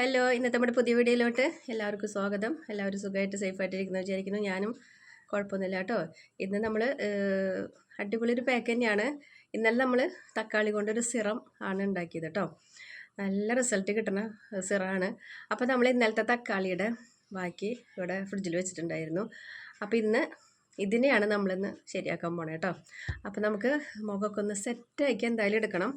Hello ഇന്നത്തെ നമ്മുടെ പുതിയ വീഡിയോയിലോട്ട് എല്ലാവർക്കും സ്വാഗതം. എല്ലാവരും സുഖമായിട്ട് സേഫായിട്ടിരിക്കുന്നു വിചാരിക്കുന്നു. ഞാനും കുഴപ്പമൊന്നുമില്ല കേട്ടോ. ഇന്ന് നമ്മൾ അടിപൊളി ഒരു പാക്ക് തന്നെയാണ്. ഇന്നലെ നമ്മൾ തക്കാളി കൊണ്ടൊരു സിറം ആണ് ഉണ്ടാക്കിയത് കേട്ടോ. നല്ല റിസൾട്ട് കിട്ടുന്ന സിറമാണ് അപ്പോൾ നമ്മൾ ഇന്നലത്തെ തക്കാളിയുടെ ബാക്കി ഇവിടെ ഫ്രിഡ്ജിൽ വെച്ചിട്ടുണ്ടായിരുന്നു. അപ്പോൾ ഇന്ന് ഇതിനെയാണ് നമ്മളിന്ന് ശരിയാക്കാൻ പോണേ കേട്ടോ അപ്പോൾ നമുക്ക് മുഖമൊക്കെ ഒന്ന് സെറ്റാക്കി എന്തായാലും എടുക്കണം.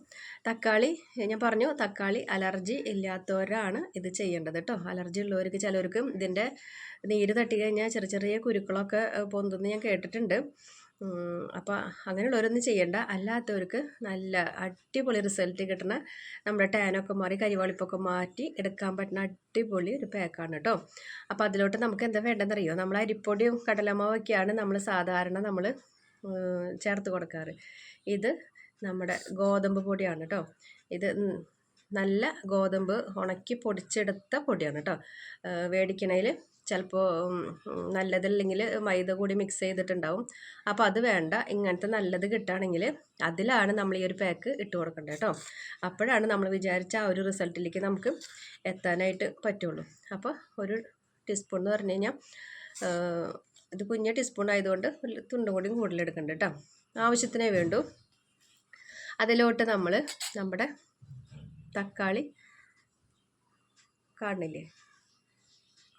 തക്കാളി ഞാൻ പറഞ്ഞു തക്കാളി അലർജി ഇല്ലാത്തവരാണ് ഇത് ചെയ്യേണ്ടത് കേട്ടോ അലർജി ഉള്ളവർക്ക് ചിലവർക്ക് ഇതിന്റെ നീര് തട്ടി കഴിഞ്ഞാൽ ചെറിയ ചെറിയ കുരുക്കളൊക്കെ പൊന്തുന്ന് ഞാൻ കേട്ടിട്ടുണ്ട്. അപ്പോൾ അങ്ങനെയുള്ളവരൊന്നും ചെയ്യേണ്ട. അല്ലാത്തവർക്ക് നല്ല അടിപൊളി റിസൾട്ട് കിട്ടുന്ന നമ്മുടെ ടാനൊക്കെ മാറി കരിവാളിപ്പൊക്കെ മാറ്റി എടുക്കാൻ പറ്റുന്ന അടിപൊളി ഒരു പാക്കാണ് കേട്ടോ അപ്പോൾ അതിലോട്ട് നമുക്ക് എന്താ വേണ്ടതെന്നറിയോ? നമ്മൾ അരിപ്പൊടിയും കടലമാവൊക്കെയാണ് നമ്മൾ സാധാരണ നമ്മൾ ചേർത്ത് കൊടുക്കാറ്. ഇത് നമ്മുടെ ഗോതമ്പ് പൊടിയാണ് കേട്ടോ ഇത് നല്ല ഗോതമ്പ് ഉണക്കി പൊടിച്ചെടുത്ത പൊടിയാണ് കേട്ടോ മേടിക്കണതിൽ ചിലപ്പോൾ നല്ലതല്ലെങ്കിൽ മൈദ കൂടി മിക്സ് ചെയ്തിട്ടുണ്ടാവും. അപ്പോൾ അത് വേണ്ട. ഇങ്ങനത്തെ നല്ലത് കിട്ടുകയാണെങ്കിൽ അതിലാണ് നമ്മൾ ഈ ഒരു പാക്ക് ഇട്ട് കൊടുക്കേണ്ടത് കേട്ടോ. അപ്പോഴാണ് നമ്മൾ വിചാരിച്ച ആ ഒരു റിസൾട്ടിലേക്ക് നമുക്ക് എത്താനായിട്ട് പറ്റുള്ളൂ. അപ്പോൾ ഒരു ടീസ്പൂൺ എന്ന് പറഞ്ഞു കഴിഞ്ഞാൽ ഇത് കുഞ്ഞ ടീസ്പൂൺ ആയതുകൊണ്ട് തുണ്ടും കൂടിയും കൂടുതലെടുക്കണ്ട കേട്ടോ. ആവശ്യത്തിനേ വേണ്ടൂ. അതിലോട്ട് നമ്മൾ നമ്മുടെ തക്കാളി കാണുന്നില്ലേ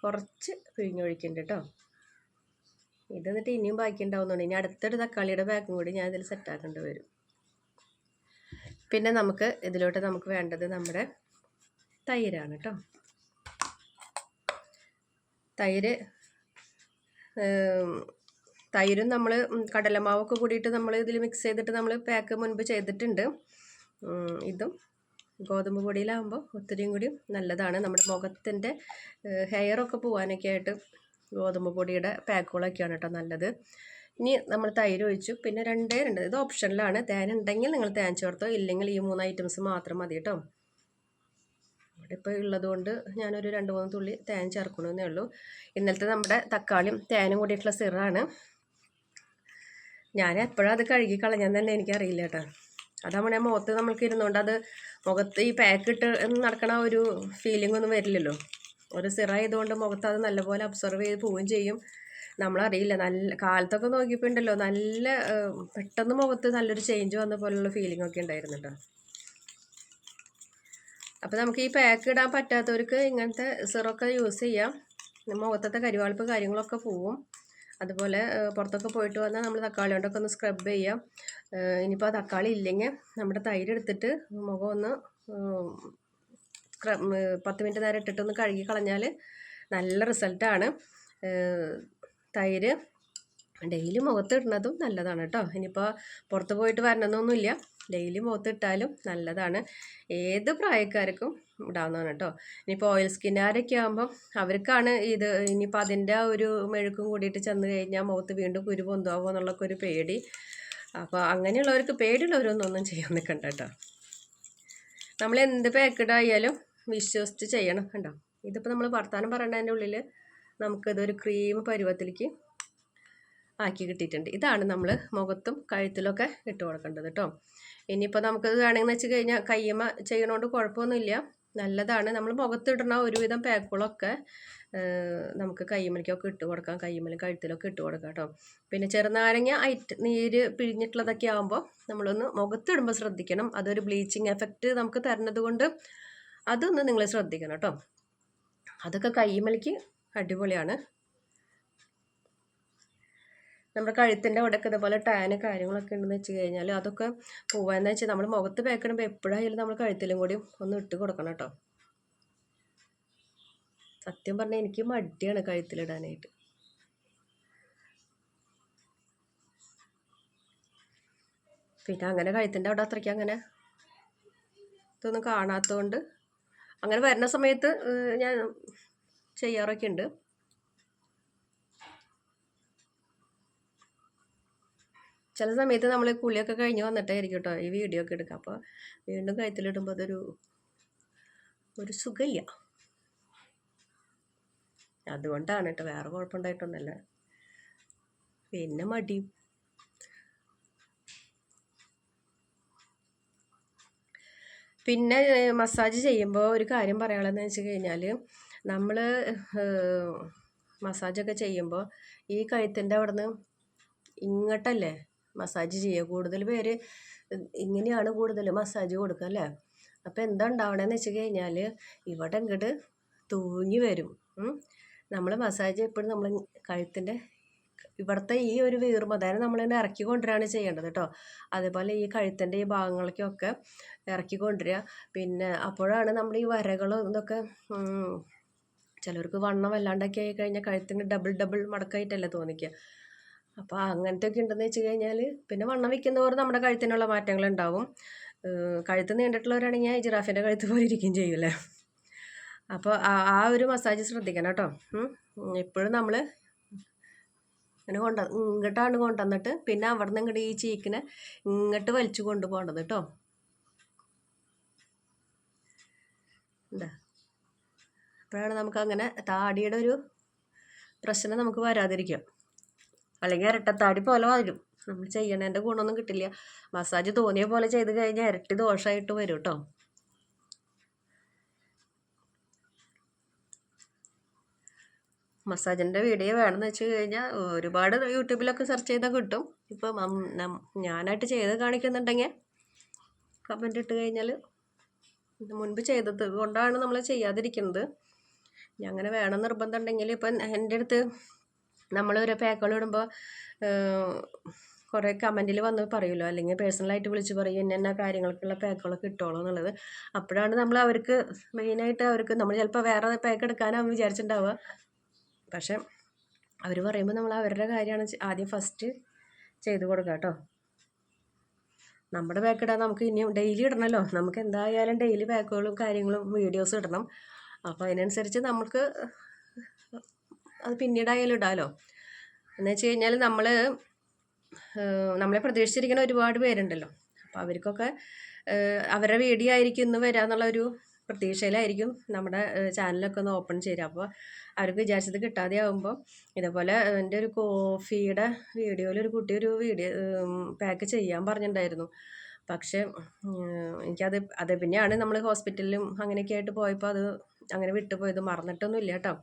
കുറച്ച് പിഴിഞ്ഞൊഴിക്കുന്നുണ്ട് കേട്ടോ ഇത് എന്നിട്ട് ഇനിയും ബാക്കി ഉണ്ടാവുന്നുണ്ട്. ഇനി അടുത്തൊരു തക്കാളിയുടെ ബാക്കും കൂടി ഞാൻ ഇതിൽ സെറ്റാക്കേണ്ടി വരും. പിന്നെ നമുക്ക് ഇതിലോട്ട് നമുക്ക് വേണ്ടത് നമ്മുടെ തൈരാണ് കേട്ടോ തൈര് തൈരും നമ്മൾ കടലമാവൊക്കെ കൂടിയിട്ട് നമ്മൾ ഇതിൽ മിക്സ് ചെയ്തിട്ട് നമ്മൾ പാക്ക് മുൻപ് ചെയ്തിട്ടുണ്ട്. ഇതും ഗോതമ്പ് പൊടിയിലാകുമ്പോൾ ഒത്തിരിയും കൂടി നല്ലതാണ്. നമ്മുടെ മുഖത്തിന്റെ ഹെയറൊക്കെ പോകാനൊക്കെ ആയിട്ട് ഗോതമ്പ് പൊടിയുടെ പാക്കുകളൊക്കെയാണ് കേട്ടോ നല്ലത്. ഇനി നമ്മൾ തൈര് ഒഴിച്ചു. പിന്നെ രണ്ടേ രണ്ട് ഇത് ഓപ്ഷനിലാണ്. തേൻ ഉണ്ടെങ്കിൽ നിങ്ങൾ തേൻ ചേർത്തോ ഇല്ലെങ്കിൽ ഈ മൂന്ന് ഐറ്റംസ് മാത്രം മതി കേട്ടോ. ഇവിടെ ഇപ്പോൾ ഉള്ളതുകൊണ്ട് ഞാനൊരു രണ്ട് മൂന്ന് തുള്ളി തേൻ ചേർക്കണമെന്നേ ഉള്ളൂ. ഇന്നലത്തെ നമ്മുടെ തക്കാളിയും തേനും കൂടിയിട്ടുള്ള സിറാണ്. ഞാൻ എപ്പോഴും അത് കഴുകി കളഞ്ഞാൽ തന്നെ എനിക്കറിയില്ല കേട്ടോ. അതാവുമ്പോൾ മുഖത്ത് നമ്മൾക്ക് ഇരുന്നുകൊണ്ട് അത് മുഖത്ത് ഈ പാക്ക് ഇട്ട് നടക്കണ ഒരു ഫീലിംഗ് ഒന്നും വരില്ലല്ലോ. ഒരു സിറ ആയതുകൊണ്ട് മുഖത്ത് അത് നല്ലപോലെ അബ്സർവ് ചെയ്ത് പോവുകയും ചെയ്യും. നമ്മളറിയില്ല നല്ല കാലത്തൊക്കെ നോക്കിയപ്പോൾ ഉണ്ടല്ലോ നല്ല പെട്ടെന്ന് മുഖത്ത് നല്ലൊരു ചേഞ്ച് വന്ന പോലുള്ള ഫീലിംഗ് ഒക്കെ ഉണ്ടായിരുന്നു കേട്ടോ അപ്പോൾ നമുക്ക് ഈ പാക്ക് ഇടാൻ പറ്റാത്തവർക്ക് ഇങ്ങനത്തെ സിറൊക്കെ യൂസ് ചെയ്യാം. മുഖത്തത്തെ കരിവാളിപ്പ് കാര്യങ്ങളൊക്കെ പോവും. അതുപോലെ പുറത്തൊക്കെ പോയിട്ട് വന്നാൽ നമ്മൾ തക്കാളി കൊണ്ടൊക്കെ ഒന്ന് സ്ക്രബ് ചെയ്യാം ഇനിയിപ്പോൾ ആ തക്കാളി ഇല്ലെങ്കിൽ നമ്മുടെ തൈര് എടുത്തിട്ട് മുഖം ഒന്ന് സ്ക്രബ് പത്ത് മിനിറ്റ് നേരം ഇട്ടിട്ടൊന്ന് കഴുകി കളഞ്ഞാൽ നല്ല റിസൾട്ടാണ് തൈര് ഡെയിലി മുഖത്ത് ഇടുന്നതും നല്ലതാണ് കേട്ടോ. ഇനിയിപ്പോൾ പുറത്ത് പോയിട്ട് വരണമെന്നൊന്നുമില്ല. ഡെയിലി മുഖത്തിട്ടാലും നല്ലതാണ്. ഏത് പ്രായക്കാർക്കും ഇടാവുന്നതാണ് കേട്ടോ. ഇനിയിപ്പോൾ ഓയിൽ സ്കിന്നുകാരൊക്കെ ആകുമ്പം അവർക്കാണ് ഇത് ഇനിയിപ്പോൾ അതിന്റെ ഒരു മെഴുക്കും കൂടിയിട്ട് ചെന്ന് കഴിഞ്ഞാൽ മുഖത്ത് വീണ്ടും കുരു പൊന്തുവാകുമോ എന്നുള്ളൊക്കെ ഒരു പേടി. അപ്പോൾ അങ്ങനെയുള്ളവർക്ക് പേടിയുള്ളവരൊന്നും ഒന്നും ചെയ്യാൻ നിൽക്കണ്ട കേട്ടോ. നമ്മൾ എന്ത് പാക്കഡായാലും വിശ്വസിച്ച് ചെയ്യണം കണ്ടോ ഇതിപ്പോൾ നമ്മൾ വർത്താനം പറയേണ്ടതിന്റെ ഉള്ളിൽ നമുക്കിതൊരു ക്രീം പരുവത്തിലേക്ക് ആക്കി കിട്ടിയിട്ടുണ്ട്. ഇതാണ് നമ്മൾ മുഖത്തും കഴുത്തിലൊക്കെ ഇട്ട് കൊടുക്കേണ്ടത് കേട്ടോ ഇനിയിപ്പോൾ നമുക്കത് വേണമെന്ന് വെച്ച് കഴിഞ്ഞാൽ കയ്യമ്മ ചെയ്യണോണ്ട് കുഴപ്പമൊന്നുമില്ല നല്ലതാണ്. നമ്മൾ മുഖത്തിടണ ഒരുവിധം പാക്കുകളൊക്കെ നമുക്ക് കയ്യമ്മലിക്കൊക്കെ ഇട്ട് കൊടുക്കാം. കയ്യമ്മലും കഴുത്തിലൊക്കെ ഇട്ട് കൊടുക്കാം കേട്ടോ പിന്നെ ചെറുനാരങ്ങ ഐറ്റ് നീര് പിഴിഞ്ഞിട്ടുള്ളതൊക്കെ ആകുമ്പോൾ നമ്മളൊന്ന് മുഖത്തിടുമ്പോൾ ശ്രദ്ധിക്കണം. അതൊരു ബ്ലീച്ചിങ് എഫക്റ്റ് നമുക്ക് തരുന്നത് കൊണ്ട് അതൊന്ന് നിങ്ങൾ ശ്രദ്ധിക്കണം കേട്ടോ അതൊക്കെ കയ്യമ്മലിക്ക് അടിപൊളിയാണ്. നമ്മുടെ കഴുത്തിന്റെ അവിടെയൊക്കെ ഇതുപോലെ ടാന് കാര്യങ്ങളൊക്കെ ഉണ്ടെന്ന് വെച്ച് കഴിഞ്ഞാൽ അതൊക്കെ പോവാന്ന് വെച്ചാൽ നമ്മൾ മുഖത്ത് പേക്കണമ്പോൾ എപ്പോഴായാലും നമ്മൾ കഴുത്തിലും കൂടി ഒന്ന് ഇട്ട് കൊടുക്കണം കേട്ടോ. സത്യം പറഞ്ഞാൽ എനിക്ക് മടിയാണ് കഴുത്തിലിടാനായിട്ട്. പിന്നെ അങ്ങനെ കഴുത്തിന്റെ അവിടെ അത്രയ്ക്ക് അങ്ങനെ ഇതൊന്നും കാണാത്തതുകൊണ്ട് അങ്ങനെ വരുന്ന സമയത്ത് ഞാൻ ചെയ്യാറൊക്കെ ഉണ്ട് ചില സമയത്ത് നമ്മൾ കുളിയൊക്കെ കഴിഞ്ഞ് വന്നിട്ടായിരിക്കും കേട്ടോ ഈ വീഡിയോ ഒക്കെ എടുക്കുക അപ്പോൾ വീണ്ടും കഴുത്തിലിടുമ്പോൾ അതൊരു ഒരു സുഖമില്ല. അതുകൊണ്ടാണ് കേട്ടോ വേറെ കുഴപ്പമുണ്ടായിട്ടൊന്നല്ല പിന്നെ മടി. പിന്നെ മസാജ് ചെയ്യുമ്പോൾ ഒരു കാര്യം പറയാനുള്ളതെന്ന് വെച്ച് കഴിഞ്ഞാൽ നമ്മൾ മസാജൊക്കെ ചെയ്യുമ്പോൾ ഈ കഴുത്തിന്റെ അവിടെ നിന്ന് ഇങ്ങോട്ടല്ലേ മസാജ് ചെയ്യുക. കൂടുതൽ പേര് ഇങ്ങനെയാണ് കൂടുതൽ മസാജ് കൊടുക്കുക അല്ലേ? അപ്പോൾ എന്താ ഉണ്ടാവണമെന്ന് വെച്ച് കഴിഞ്ഞാൽ ഇവിടെ ഇങ്ങോട്ട് തൂങ്ങി വരും. നമ്മൾ മസാജ് എപ്പോഴും നമ്മൾ കഴുത്തിന്റെ ഇവിടുത്തെ ഈ ഒരു വീർമ അതായത് നമ്മൾ തന്നെ ഇറക്കി കൊണ്ടുവരികയാണ് ചെയ്യേണ്ടത് കേട്ടോ അതേപോലെ ഈ കഴുത്തിന്റെ ഈ ഭാഗങ്ങളൊക്കെയൊക്കെ ഇറക്കി കൊണ്ടുവരിക. പിന്നെ അപ്പോഴാണ് നമ്മൾ ഈ വരകളും ഇതൊക്കെ ചിലർക്ക് വണ്ണം വല്ലാണ്ടൊക്കെ ആയി കഴിഞ്ഞാൽ കഴുത്തിന് ഡബിൾ ഡബിൾ മടക്കായിട്ടല്ലേ തോന്നിക്കുക. അപ്പോൾ അങ്ങനത്തെ ഒക്കെ ഉണ്ടെന്ന് വെച്ച് കഴിഞ്ഞാൽ പിന്നെ വണ്ണം വയ്ക്കുന്നവർ നമ്മുടെ കഴുത്തിനുള്ള മാറ്റങ്ങൾ ഉണ്ടാവും കഴുത്ത് നീണ്ടിട്ടുള്ളവരാണെങ്കിൽ ജിറാഫിന്റെ കഴുത്ത് പോലെ ഇരിക്കുകയും ചെയ്യൂലേ അപ്പോൾ ആ ഒരു മസാജ് ശ്രദ്ധിക്കണം കേട്ടോ. എപ്പോഴും നമ്മൾ അങ്ങനെ കൊണ്ട ഇങ്ങോട്ടാണ് കൊണ്ടുവന്നിട്ട് പിന്നെ അവിടെ നിന്ന് ഇങ്ങോട്ട് ഈ ചീക്കിനെ ഇങ്ങോട്ട് വലിച്ചു കൊണ്ടുപോകേണ്ടത് കേട്ടോ. എന്താ? അപ്പോഴാണ് നമുക്ക് അങ്ങനെ താടിയുടെ ഒരു പ്രശ്നം നമുക്ക് വരാതിരിക്കും അല്ലെങ്കിൽ ഇരട്ടത്താടി പോലെ വരും. നമ്മൾ ചെയ്യണതിന്റെ ഗുണമൊന്നും കിട്ടില്ല. മസാജ് തോന്നിയ പോലെ ചെയ്ത് കഴിഞ്ഞാൽ ഇരട്ടി ദോഷമായിട്ട് വരും കേട്ടോ മസാജിന്റെ വീഡിയോ വേണമെന്ന് വെച്ച് കഴിഞ്ഞാൽ ഒരുപാട് യൂട്യൂബിലൊക്കെ സെർച്ച് ചെയ്താൽ കിട്ടും. ഇപ്പം ഞാനായിട്ട് ചെയ്ത് കാണിക്കുന്നുണ്ടെങ്കിൽ കമന്റ് ഇട്ട് കഴിഞ്ഞാൽ മുൻപ് ചെയ്തത് കൊണ്ടാണ് നമ്മൾ ചെയ്യാതിരിക്കുന്നത്. ഞാൻ അങ്ങനെ വേണം നിർബന്ധം ഉണ്ടെങ്കിൽ ഇപ്പം എന്റെ അടുത്ത് നമ്മൾ ഒരു പാക്കുകൾ ഇടുമ്പോൾ കുറേ കമന്റിൽ വന്ന് പറയുമല്ലോ അല്ലെങ്കിൽ പേഴ്സണലായിട്ട് വിളിച്ച് പറയും ഇന്ന എന്നാ കാര്യങ്ങൾക്കുള്ള പാക്കുകളൊക്കെ കിട്ടുള്ളൂ എന്നുള്ളത്. അപ്പോഴാണ് നമ്മൾ അവർക്ക് മെയിനായിട്ട് അവർക്ക് നമ്മൾ ചിലപ്പോൾ വേറെ പാക്ക് എടുക്കാനാണ് വിചാരിച്ചിട്ടുണ്ടാവുക പക്ഷേ അവർ പറയുമ്പോൾ നമ്മൾ അവരുടെ കാര്യമാണ് ആദ്യം ഫസ്റ്റ് ചെയ്ത് കൊടുക്കുക കേട്ടോ നമ്മുടെ പാക്ക് ഇടാൻ നമുക്ക് ഇനിയും ഡെയിലി ഇടണമല്ലോ നമുക്ക് എന്തായാലും ഡെയിലി പാക്കുകളും കാര്യങ്ങളും വീഡിയോസ് ഇടണം. അപ്പോൾ അതിനനുസരിച്ച് നമുക്ക് അത് പിന്നീടായാലും ഇടാമല്ലോ എന്ന് വെച്ച് കഴിഞ്ഞാൽ നമ്മൾ നമ്മളെ പ്രതീക്ഷിച്ചിരിക്കുന്ന ഒരുപാട് പേരുണ്ടല്ലോ. അപ്പോൾ അവർക്കൊക്കെ അവരുടെ വീഡിയോ ആയിരിക്കും ഇന്ന് വരാമെന്നുള്ള ഒരു പ്രതീക്ഷയിലായിരിക്കും നമ്മുടെ ചാനലൊക്കെ ഒന്ന് ഓപ്പൺ ചെയ്യുക അപ്പോൾ അവർക്ക് വിചാരിച്ചത് കിട്ടാതെ ആകുമ്പോൾ ഇതേപോലെ എന്റെ ഒരു കോഫിയുടെ വീഡിയോയിൽ ഒരു കുട്ടി ഒരു വീഡിയോ പാക്ക് ചെയ്യാൻ പറഞ്ഞിട്ടുണ്ടായിരുന്നു. പക്ഷേ എനിക്കത് അത് പിന്നെയാണ് നമ്മൾ ഹോസ്പിറ്റലിലും അങ്ങനെയൊക്കെ ആയിട്ട് പോയപ്പോൾ അത് അങ്ങനെ വിട്ടുപോയത്. മറന്നിട്ടൊന്നും ഇല്ല കേട്ടോ.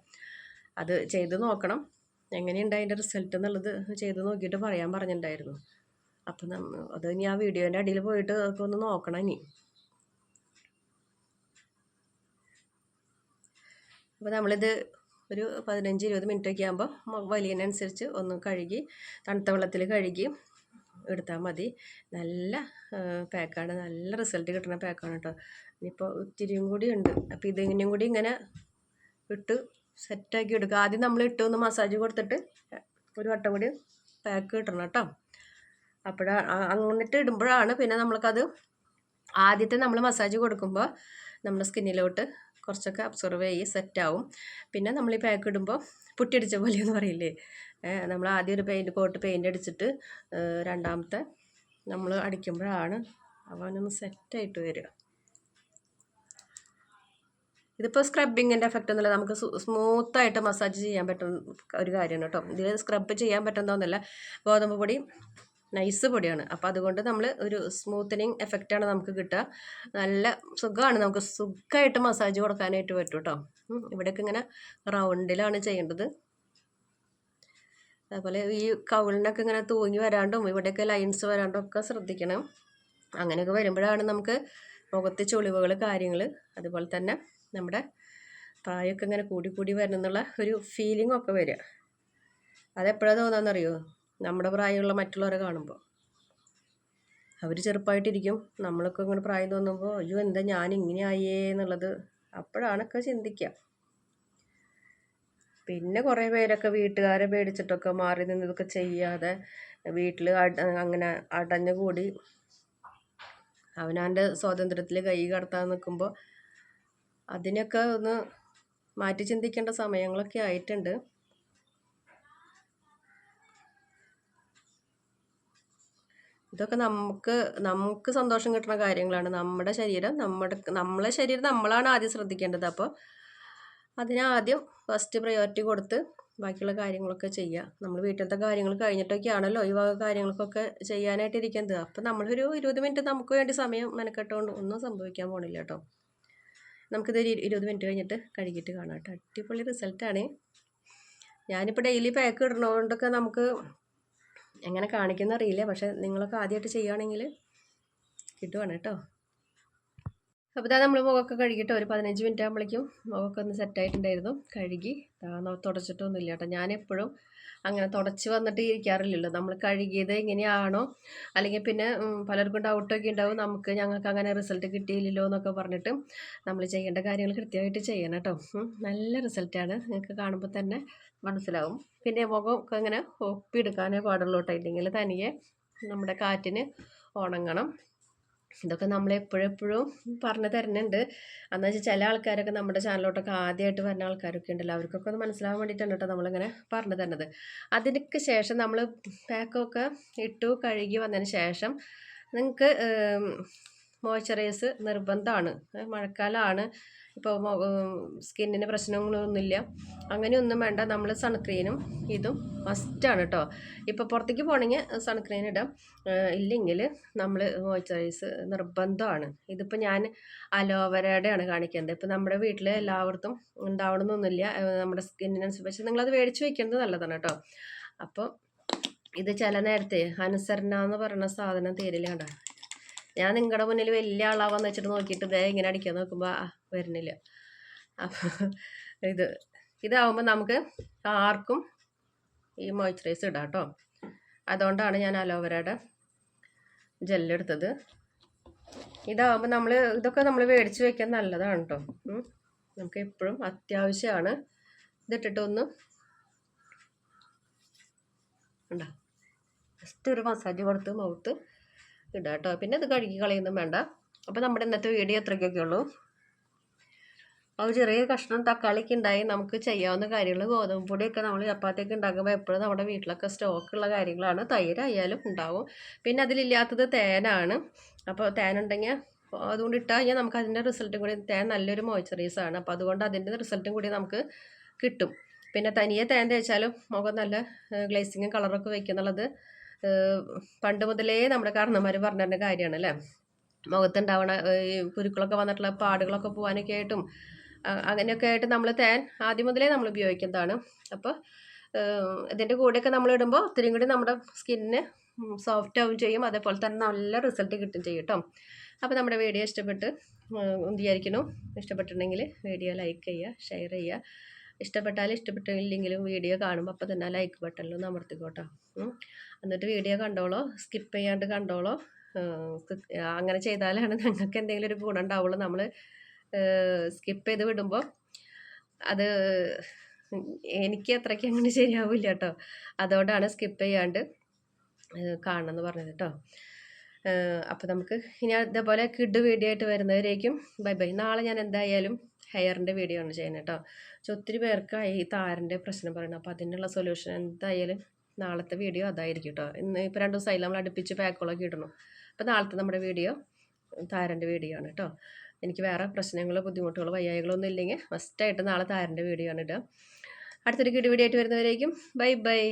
അത് ചെയ്ത് നോക്കണം. എങ്ങനെയുണ്ട് അതിന്റെ റിസൾട്ട് എന്നുള്ളത് ചെയ്ത് നോക്കിയിട്ട് പറയാൻ പറഞ്ഞിട്ടുണ്ടായിരുന്നു. അപ്പം അത് ഇനി ആ വീഡിയോന്റെ അടിയിൽ പോയിട്ട് അതൊക്കെ ഒന്ന് നോക്കണം ഇനി. അപ്പോൾ നമ്മളിത് ഒരു പതിനഞ്ച് ഇരുപത് മിനിറ്റൊക്കെ ആകുമ്പോൾ വലിയതിനനുസരിച്ച് ഒന്ന് കഴുകി തണുത്ത വെള്ളത്തിൽ കഴുകി എടുത്താൽ മതി. നല്ല പാക്കാണ്. നല്ല റിസൾട്ട് കിട്ടുന്ന പാക്കാണ് കേട്ടോ. ഇനിയിപ്പോൾ ഇത്തിരിയും കൂടി ഉണ്ട്. അപ്പോൾ ഇതിങ്ങനെയും കൂടി ഇങ്ങനെ ഇട്ട് സെറ്റാക്കി എടുക്കുക. ആദ്യം നമ്മൾ ഇട്ട് ഒന്ന് മസാജ് കൊടുത്തിട്ട് ഒരു വട്ടം കൂടി പാക്ക് കിട്ടണം കേട്ടോ. അപ്പോഴാണ് അങ്ങോട്ട് ഇടുമ്പോഴാണ് പിന്നെ നമ്മൾക്കത് ആദ്യത്തെ നമ്മൾ മസാജ് കൊടുക്കുമ്പോൾ നമ്മുടെ സ്കിന്നിലോട്ട് കുറച്ചൊക്കെ അബ്സോർവ് ചെയ്ത് സെറ്റാവും പിന്നെ നമ്മൾ ഈ പാക്ക് ഇടുമ്പോൾ പുട്ടിയടിച്ച എന്ന് പറയില്ലേ? നമ്മൾ ആദ്യം ഒരു പെയിന്റ് കോട്ട് പെയിന്റ് അടിച്ചിട്ട് രണ്ടാമത്തെ നമ്മൾ അടിക്കുമ്പോഴാണ് അവനൊന്ന് സെറ്റായിട്ട് വരിക. ഇതിപ്പോൾ സ്ക്രബിങ്ങിന്റെ എഫക്റ്റ് ഒന്നുമില്ല. നമുക്ക് സ്മൂത്തായിട്ട് മസാജ് ചെയ്യാൻ പറ്റുന്ന ഒരു കാര്യമാണ് കേട്ടോ. ഇതിൽ സ്ക്രബ് ചെയ്യാൻ പറ്റുന്നതൊന്നുമല്ല ഗോതമ്പ് പൊടി നൈസ് പൊടിയാണ്. അപ്പോൾ അതുകൊണ്ട് നമ്മൾ ഒരു സ്മൂത്തനിങ് എഫക്റ്റാണ് നമുക്ക് കിട്ടുക. നല്ല സുഖമാണ്. നമുക്ക് സുഖമായിട്ട് മസാജ് കൊടുക്കാനായിട്ട് പറ്റും കേട്ടോ. ഇവിടെയൊക്കെ ഇങ്ങനെ റൗണ്ടിലാണ് ചെയ്യേണ്ടത്. അതുപോലെ ഈ കവിളിനൊക്കെ ഇങ്ങനെ തൂങ്ങി വരാണ്ടും ഇവിടെയൊക്കെ ലൈൻസ് വരാണ്ടും ഒക്കെ ശ്രദ്ധിക്കണം. അങ്ങനെയൊക്കെ വരുമ്പോഴാണ് നമുക്ക് മുഖത്ത് ചുളിവുകൾ കാര്യങ്ങൾ അതുപോലെ തന്നെ നമ്മുടെ പ്രായമൊക്കെ ഇങ്ങനെ കൂടി കൂടി വരണമെന്നുള്ള ഒരു ഫീലിംഗ് ഒക്കെ വരിക. അതെപ്പോഴാണ് തോന്നാന്നറിയോ? നമ്മുടെ പ്രായമുള്ള മറ്റുള്ളവരെ കാണുമ്പോൾ. അവർ ചെറുപ്പമായിട്ടിരിക്കും നമ്മളൊക്കെ ഇങ്ങനെ പ്രായം തോന്നുമ്പോൾ അയ്യോ എന്താ ഞാൻ ഇങ്ങനെ ആയേ എന്നുള്ളത്. അപ്പോഴാണൊക്കെ ചിന്തിക്കുക. പിന്നെ കുറേ പേരൊക്കെ വീട്ടുകാരെ പേടിച്ചിട്ടൊക്കെ മാറി നിന്നതൊക്കെ ചെയ്യാതെ വീട്ടിൽ അങ്ങനെ അടഞ്ഞുകൂടി അവനവന്റെ സ്വാതന്ത്ര്യത്തിൽ കൈ കടത്താൻ നിൽക്കുമ്പോൾ അതിനൊക്കെ ഒന്ന് മാറ്റി ചിന്തിക്കേണ്ട സമയങ്ങളൊക്കെ ആയിട്ടുണ്ട്. ഇതൊക്കെ നമുക്ക് നമുക്ക് സന്തോഷം കിട്ടുന്ന കാര്യങ്ങളാണ്. നമ്മുടെ ശരീരം നമ്മുടെ നമ്മളെ ശരീരം നമ്മളാണ് ആദ്യം ശ്രദ്ധിക്കേണ്ടത്. അപ്പോൾ അതിനാദ്യം ഫസ്റ്റ് പ്രയോറിറ്റി കൊടുത്ത് ബാക്കിയുള്ള കാര്യങ്ങളൊക്കെ ചെയ്യുക. നമ്മൾ വീട്ടിലത്തെ കാര്യങ്ങൾ കഴിഞ്ഞിട്ടൊക്കെയാണല്ലോ ഈ വക കാര്യങ്ങൾക്കൊക്കെ ചെയ്യാനായിട്ടിരിക്കുന്നത്. അപ്പം നമ്മളൊരു ഇരുപത് മിനിറ്റ് നമുക്ക് വേണ്ടി സമയം മെനക്കെട്ടുകൊണ്ട് ഒന്നും സംഭവിക്കാൻ പോണില്ല കേട്ടോ. നമുക്കിത് ഇരുപത് മിനിറ്റ് കഴിഞ്ഞിട്ട് കഴുകിയിട്ട് കാണാം കേട്ടോ. അടിപൊളി റിസൾട്ടാണ് ഞാനിപ്പോൾ ഡെയിലി പാക്ക് ഇടണോണ്ടൊക്കെ നമുക്ക് എങ്ങനെ കാണിക്കുന്ന അറിയില്ല. പക്ഷേ നിങ്ങളൊക്കെ ആദ്യമായിട്ട് ചെയ്യുകയാണെങ്കിൽ കിട്ടുവാണ് കേട്ടോ. അപ്പോൾ ഇതാ നമ്മൾ മുഖമൊക്കെ കഴുകിയിട്ട് ഒരു പതിനഞ്ച് മിനിറ്റ് ആകുമ്പോഴേക്കും മുഖമൊക്കെ ഒന്ന് സെറ്റായിട്ടുണ്ടായിരുന്നു കഴുകി തുടച്ചിട്ടൊന്നുമില്ല കേട്ടോ. ഞാനെപ്പോഴും അങ്ങനെ തുടച്ച് വന്നിട്ട് ഇരിക്കാറില്ലല്ലോ. നമ്മൾ കഴുകിയത് എങ്ങനെയാണോ അല്ലെങ്കിൽ പിന്നെ പലർക്കും ഡൗട്ടൊക്കെ ഉണ്ടാവും. നമുക്ക് ഞങ്ങൾക്ക് അങ്ങനെ റിസൾട്ട് കിട്ടിയില്ലല്ലോ എന്നൊക്കെ പറഞ്ഞിട്ട് നമ്മൾ ചെയ്യേണ്ട കാര്യങ്ങൾ കൃത്യമായിട്ട് ചെയ്യണം കേട്ടോ. നല്ല റിസൾട്ടാണ് നിങ്ങൾക്ക് കാണുമ്പോൾ തന്നെ മനസ്സിലാവും. പിന്നെ മുഖം ഒക്കെ അങ്ങനെ ഒപ്പിയെടുക്കാനേ പാടുള്ളൂ കേട്ടോ. ഇല്ലെങ്കിൽ തനിയെ നമ്മുടെ കാറ്റിന് ഉണങ്ങണം. ഇതൊക്കെ നമ്മൾ എപ്പോഴും എപ്പോഴും പറഞ്ഞു തരുന്നുണ്ട്. എന്ന് വെച്ചാൽ ചില ആൾക്കാരൊക്കെ നമ്മുടെ ചാനലിലോട്ടൊക്കെ ആദ്യമായിട്ട് വരുന്ന ആൾക്കാരൊക്കെ ഉണ്ടല്ലോ അവർക്കൊക്കെ ഒന്ന് മനസ്സിലാവാൻ വേണ്ടിയിട്ടാണ് കേട്ടോ നമ്മളിങ്ങനെ പറഞ്ഞു തരുന്നത്. അതിനൊക്കെ ശേഷം നമ്മൾ പാക്കൊക്കെ ഇട്ടു കഴുകി വന്നതിന് ശേഷം നിങ്ങൾക്ക് മോയ്സ്ചറൈസ് നിർബന്ധമാണ്. മഴക്കാലമാണ്. ഇപ്പോൾ സ്കിന്നിന് പ്രശ്നങ്ങളൊന്നുമില്ല. അങ്ങനെയൊന്നും വേണ്ട. നമ്മൾ സൺസ്ക്രീനും ഇതും മസ്റ്റാണ് കേട്ടോ ഇപ്പോൾ പുറത്തേക്ക് പോകണമെങ്കിൽ സൺസ്ക്രീൻ ഇടാം. ഇല്ലെങ്കിൽ നമ്മൾ മോയ്സ്ചറൈസ് നിർബന്ധമാണ്. ഇതിപ്പോൾ ഞാൻ അലോവരയുടെയാണ് കാണിക്കുന്നത്. ഇപ്പോൾ നമ്മുടെ വീട്ടിൽ എല്ലാവർക്കും ഉണ്ടാവണമെന്നൊന്നുമില്ല. നമ്മുടെ സ്കിന്നിനനുസരിച്ച് പക്ഷേ നിങ്ങളത് മേടിച്ച് വെക്കുന്നത് നല്ലതാണ് കേട്ടോ അപ്പോൾ ഇത് ചില നേരത്തെ അനുസരണ എന്ന് പറയുന്ന സാധനം തീരില്ല കേട്ടോ ഞാൻ നിങ്ങളുടെ മുന്നിൽ വലിയ ആളാവാന്ന് വെച്ചിട്ട് നോക്കിയിട്ട് ദേ ഇങ്ങനെ അടിക്കാൻ നോക്കുമ്പോൾ വരുന്നില്ല അപ്പോൾ ഇത് ഇതാവുമ്പോൾ നമുക്ക് ആർക്കും ഈ മോയ്സ്ചറൈസ് ഇടാം കേട്ടോ അതുകൊണ്ടാണ് ഞാൻ അലോവരയുടെ ജെല്ലെടുത്തത് ഇതാവുമ്പോൾ നമ്മൾ ഇതൊക്കെ നമ്മൾ മേടിച്ച് വെക്കാൻ നല്ലതാണ് കേട്ടോ നമുക്ക് എപ്പോഴും അത്യാവശ്യമാണ് ഇതിട്ടിട്ടൊന്ന് ഉണ്ടോ ജസ്റ്റ് ഒരു മസാജ് കൊടുത്ത് മുഖത്ത് ഇടാം കേട്ടോ പിന്നെ ഇത് കഴുകി കളയൊന്നും വേണ്ട. അപ്പോൾ നമ്മുടെ ഇന്നത്തെ വീഡിയോ അത്രയ്ക്കൊക്കെ ഉള്ളൂ. അത് ചെറിയ കഷ്ണം തക്കാളിക്ക് ഉണ്ടായി നമുക്ക് ചെയ്യാവുന്ന കാര്യങ്ങൾ ഗോതമ്പ് പൊടിയൊക്കെ നമ്മൾ ചപ്പാത്തിയൊക്കെ ഉണ്ടാക്കുമ്പോൾ എപ്പോഴും നമ്മുടെ വീട്ടിലൊക്കെ സ്റ്റോക്കുള്ള കാര്യങ്ങളാണ്. തൈരായാലും ഉണ്ടാവും. പിന്നെ അതിലില്ലാത്തത് തേനാണ്. അപ്പോൾ തേനുണ്ടെങ്കിൽ അതുകൊണ്ട് ഇട്ടാൽ കഴിഞ്ഞാൽ നമുക്ക് അതിന്റെ റിസൾട്ടും കൂടി തേൻ നല്ലൊരു മോയ്സ്ചറൈസാണ് അപ്പോൾ അതുകൊണ്ട് അതിന്റെ റിസൾട്ടും കൂടി നമുക്ക് കിട്ടും. പിന്നെ തനിയെ തേൻ തേച്ചാലും മുഖം നല്ല ഗ്ലേസിങ്ങും കളറൊക്കെ വയ്ക്കുന്നുള്ളത് പണ്ട് മുതലേ നമ്മുടെ കാരണന്മാർ പറഞ്ഞിരുന്ന കാര്യമാണ് അല്ലേ മുഖത്തുണ്ടാവണ ഈ കുരുക്കളൊക്കെ വന്നിട്ടുള്ള പാടുകളൊക്കെ പോകാനൊക്കെ ആയിട്ടും അങ്ങനെയൊക്കെ ആയിട്ട് നമ്മൾ തേൻ ആദ്യം മുതലേ നമ്മൾ ഉപയോഗിക്കുന്നതാണ്. അപ്പോൾ ഇതിന്റെ കൂടെയൊക്കെ നമ്മൾ ഇടുമ്പോൾ ഒത്തിരിയും കൂടി നമ്മുടെ സ്കിന്നിന് സോഫ്റ്റ് ആവും ചെയ്യും. അതേപോലെ തന്നെ നല്ല റിസൾട്ട് കിട്ടും ചെയ്യും കേട്ടോ അപ്പോൾ നമ്മുടെ വീഡിയോ ഇഷ്ടപ്പെട്ട് വിചാരിക്കുന്നു. ഇഷ്ടപ്പെട്ടിട്ടുണ്ടെങ്കിൽ വീഡിയോ ലൈക്ക് ചെയ്യുക ഷെയർ ചെയ്യുക. ഇഷ്ടപ്പെട്ടാൽ ഇഷ്ടപ്പെട്ടില്ലെങ്കിലും വീഡിയോ കാണുമ്പോൾ അപ്പോൾ തന്നെ ലൈക്ക് ബട്ടണിലൊന്ന് അമർത്തിക്കോട്ടോ. എന്നിട്ട് വീഡിയോ കണ്ടോളോ സ്കിപ്പ് ചെയ്യാണ്ട് കണ്ടോളോ. അങ്ങനെ ചെയ്താലാണ് നിങ്ങൾക്ക് എന്തെങ്കിലും ഒരു ഗുണം ഉണ്ടാവുള്ളൂ. നമ്മൾ സ്കിപ്പ് ചെയ്ത് വിടുമ്പോൾ അത് എനിക്ക് അത്രയ്ക്ക് അങ്ങനെ ശരിയാവില്ല കേട്ടോ. അതുകൊണ്ടാണ് സ്കിപ്പ് ചെയ്യാണ്ട് കാണണമെന്ന് പറഞ്ഞത് കേട്ടോ. അപ്പോൾ നമുക്ക് ഇനി അതേപോലെ കിഡ് വീഡിയോ ആയിട്ട് വരുന്നവരേക്കും ബൈ ബൈ. നാളെ ഞാൻ എന്തായാലും ഹെയറിന്റെ വീഡിയോ ആണ് ചെയ്യുന്നത് കേട്ടോ. പക്ഷെ ഒത്തിരി പേർക്ക് ഈ താരന്റെ പ്രശ്നം പറയണം അപ്പോൾ അതിനുള്ള സൊല്യൂഷൻ എന്തായാലും നാളത്തെ വീഡിയോ അതായിരിക്കും കേട്ടോ. ഇന്ന് ഇപ്പോൾ രണ്ട് ദിവസമായി നമ്മൾ അടുപ്പിച്ച് പാക്കുകളൊക്കെ ഇടണം അപ്പോൾ നാളത്തെ നമ്മുടെ വീഡിയോ താരന്റെ വീഡിയോ ആണ് കേട്ടോ. എനിക്ക് വേറെ പ്രശ്നങ്ങളോ ബുദ്ധിമുട്ടുകളോ വയ്യായികളോ ഒന്നും ഇല്ലെങ്കിൽ ഫസ്റ്റായിട്ട് നാളെ താരന്റെ വീഡിയോ ആണ് ഇടുക. അടുത്തൊരു കിടി വീഡിയോ ആയിട്ട് വരുന്നവരേക്കും. Bye bye.